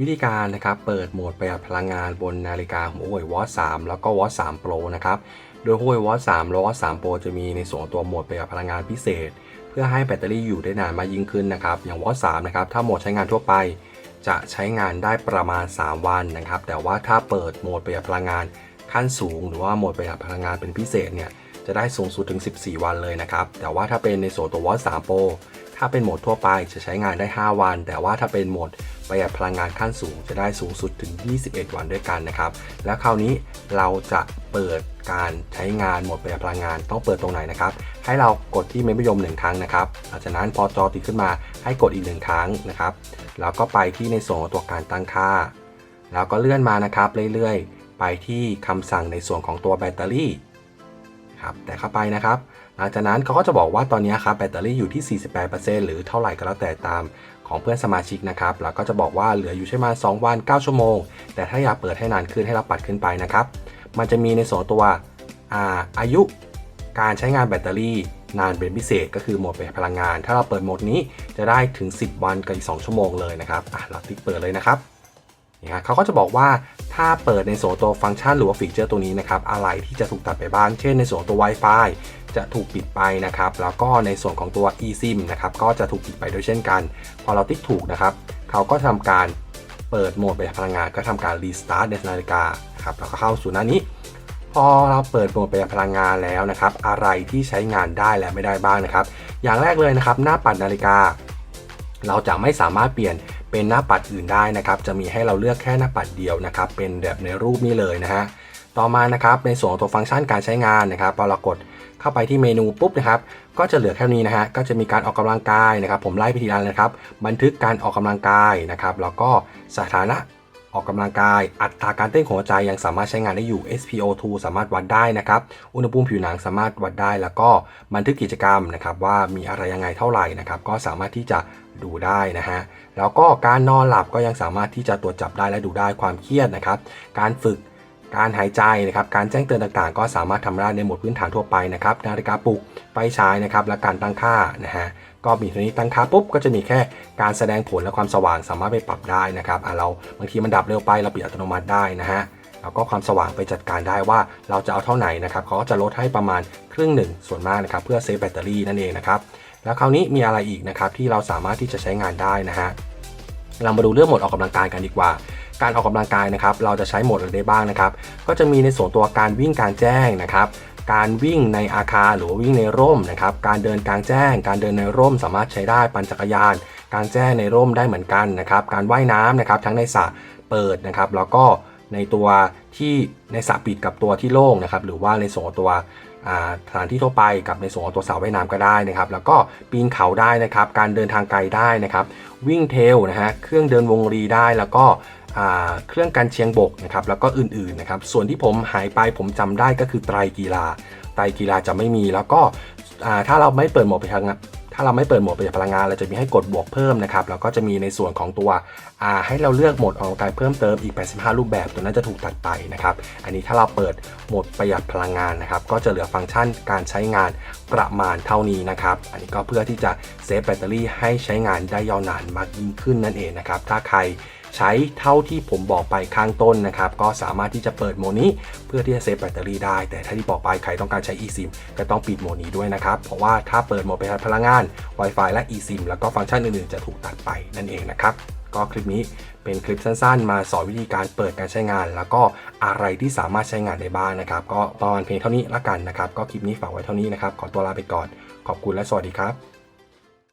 วิธีการนะครับเปิดโหมดประหยัดพลังงานบนนาฬิกา Huawei Watch 3แล้วก็ Watch 3 Pro นะครับ โดย Huawei Watch 3และ Watch 3 Pro จะมีในส่วนของตัวโหมดประหยัดพลังงานพิเศษ เพื่อให้แบตเตอรี่อยู่ได้นานมากยิ่งขึ้นนะครับ อย่าง Watch 3นะครับ ถ้าโหมดใช้งานทั่วไป จะใช้งานได้ประมาณ 3 วันนะครับ แต่ว่าถ้าเปิดโหมดประหยัดพลังงานขั้นสูง หรือว่าโหมดประหยัดพลังงานเป็นพิเศษเนี่ย จะได้สูงสุดถึง 14 วันเลยนะครับ แต่ว่าถ้าเป็นในส่วนตัว Watch 3 Pro ถ้าเป็นโหมดทั่วไปจะใช้งานได้ 5 วัน แต่ว่าถ้าเป็นโหมดประหยัดพลังงานขั้นสูงจะได้สูงสุดถึง 21 วันด้วยกันนะครับ แล้วคราวนี้เราจะเปิดการใช้งานโหมดประหยัดพลังงานต้องเปิดตรงไหนนะครับ ให้เรากดที่เมนูยมหนึ่งครั้งนะครับหลังจากนั้นพอจอติดขึ้นมาให้กดอีกหนึ่งครั้งนะครับ แล้วก็ไปที่ในส่วนของตัวการตั้งค่า แล้วก็เลื่อนมานะครับเรื่อยๆ ไปที่คำสั่งในส่วนของตัวแบตเตอรี่ ครับแต่เข้าไปนะครับ หลังจากนั้นเขาก็จะบอกว่าตอนนี้ครับแบตเตอรี่อยู่ที่ 48%หรือเท่าไหร่ก็แล้วแต่ตามของเพื่อนสมาชิกนะครับแล้วก็จะบอกว่าเหลืออยู่ใช่ไหม2วัน 9 ชั่วโมง แต่ถ้าอยากเปิดให้นานขึ้นให้เราปัดขึ้นไปนะครับ มันจะมีในส่วนตัวอาอายุการใช้งานแบตเตอรี่นานเป็นพิเศษก็คือโหมดประหยัดพลังงาน ถ้าเราเปิดโหมดนี้จะได้ถึง 10 วันกับอีก 2 ชั่วโมงเลยนะครับอะเราติ๊กเปิดเลยนะครับ เขาก็จะบอกว่าถ้าเปิดในส่วนตัวฟังก์ชันหรือว่าฟีเจอร์ตัวนี้นะครับอะไรที่จะถูกตัดไปบ้าง เช่นในส่วนตัว Wi-Fi จะถูกปิดไปนะครับ แล้วก็ในส่วนของตัว eSIM นะครับก็จะถูกปิดไปด้วยเช่นกัน พอเราติ๊กถูกนะครับเขาก็ทำการเปิดโหมดประหยัดพลังงานก็ทำการรีสตาร์ทในนาฬิกาครับแล้วก็เข้าสู่หน้านี้ พอเราเปิดโหมดประหยัดพลังงานแล้วนะครับ อะไรที่ใช้งานได้และไม่ได้บ้างนะครับ อย่างแรกเลยนะครับ หน้าปัดนาฬิกา เราจะไม่สามารถเปลี่ยน เป็นหน้าปัดอื่นได้นะครับ จะมีให้เราเลือกแค่หน้าปัดเดียวนะครับ เป็นแบบในรูปนี้เลยนะฮะ ต่อมานะครับในส่วนของตัวฟังก์ชันการใช้งานนะครับพอเรากดเข้าไปที่เมนูปุ๊บนะครับ ก็จะเหลือแค่นี้นะฮะ ก็จะมีการออกกำลังกายนะครับ ผมไล่ไปทีละนะครับ บันทึกการออกกำลังกายนะครับ แล้วก็สถานะ ออกกำลังกาย อัตราการเต้นของหัวใจยังสามารถใช้งานได้อยู่ SpO2 สามารถวัดได้นะครับ อุณหภูมิผิวหนังสามารถวัดได้ แล้วก็บันทึกกิจกรรมนะครับว่ามีอะไรยังไงเท่าไหร่นะครับ ก็สามารถที่จะดูได้นะฮะ แล้วก็การนอนหลับก็ยังสามารถที่จะตรวจจับได้และดูได้ความเครียดนะครับ การฝึก การหายใจนะครับ การแจ้งเตือนต่างๆ ก็สามารถทำได้ในโหมดพื้นฐานทั่วไปนะครับ นาฬิกาปลุก ไฟฉายนะครับ และการตั้งค่านะฮะ ก็มีตัวนี้ตั้งค่าปุ๊บก็จะมีแค่การแสดงผลและความสว่างสามารถไปปรับได้นะครับอะเราบางทีมันดับเร็วไปเราปิดอัตโนมัติได้นะฮะแล้วก็ความสว่างไปจัดการได้ว่าเราจะเอาเท่าไหร่นะครับเขาก็จะลดให้ประมาณครึ่งหนึ่งส่วนมากนะครับเพื่อเซฟแบตเตอรี่นั่นเองนะครับแล้วคราวนี้มีอะไรอีกนะครับที่เราสามารถที่จะใช้งานได้นะฮะเรามาดูเรื่องโหมดออกกำลังกายกันดีกว่า การออกกำลังกายนะครับเราจะใช้โหมดอะไรได้บ้างนะครับ ก็จะมีในส่วนตัวการวิ่งกางแจ้งนะครับ การวิ่งในอาคารหรือวิ่งในร่มนะครับการเดินกลางแจ้ง การเดินในร่มสามารถใช้ได้ปั่นจักรยานกลางแจ้งในร่มได้เหมือนกันนะครับการว่ายน้ำนะครับทั้งในสระเปิดนะครับแล้วก็ในตัวที่ในสระปิดกับตัวที่โล่งนะครับหรือว่าในส่วนตัวอ่าสถานที่ทั่วไปกับในส่วนของตัวสระว่ายน้ำก็ได้นะครับ แล้วก็ปีนเขาได้นะครับ การเดินทางไกลได้นะครับ วิ่งเทลนะฮะเครื่องเดินวงรีได้แล้วก็ เครื่องกันเชียงบกนะครับแล้วก็อื่นๆนะครับส่วนที่ผมหายไปผมจำได้ก็คือไตรกีฬา ไตรกีฬาจะไม่มีแล้วก็ถ้าเราไม่เปิดโหมดพลังงานถ้าเราไม่เปิดโหมดประหยัดพลังงานเราจะมีให้กดบวกเพิ่มนะครับแล้วก็จะมีในส่วนของตัวให้เราเลือกโหมดออกกำลังกายเพิ่มเติมอีก 85 รูปแบบตัวนั้นจะถูกตัดไปนะครับอันนี้ถ้าเราเปิดโหมดประหยัดพลังงานนะครับก็จะเหลือฟังก์ชันการใช้งานประมาณเท่านี้นะครับอันนี้ก็เพื่อที่จะเซฟแบตเตอรี่ให้ใช้งานได้ยาวนานมากยิ่งขึ้นนั่นเองนะครับถ้าใคร ใช้เท่าที่ผมบอกไปข้างต้นนะครับ ก็สามารถที่จะเปิดโหมดนี้ เพื่อที่จะเซฟแบตเตอรี่ได้ แต่ถ้าที่บอกไปใครต้องการใช้ eSIM ก็ต้องปิดโหมดนี้ด้วยนะครับ เพราะว่าถ้าเปิดโหมดประหยัดพลังงาน Wi-Fi และ eSIM แล้วก็ฟังก์ชันอื่นๆ จะถูกตัดไปนั่นเองนะครับก็คลิปนี้เป็นคลิปสั้นๆ มาสอนวิธีการเปิดการใช้งาน แล้วก็อะไรที่สามารถใช้งานได้บ้างนะครับ ก็ตอนเพียงเท่านี้ละกันนะครับ ก็คลิปนี้ฝากไว้เท่านี้นะครับ ขอตัวลาไปก่อน ขอบคุณและสวัสดีครับ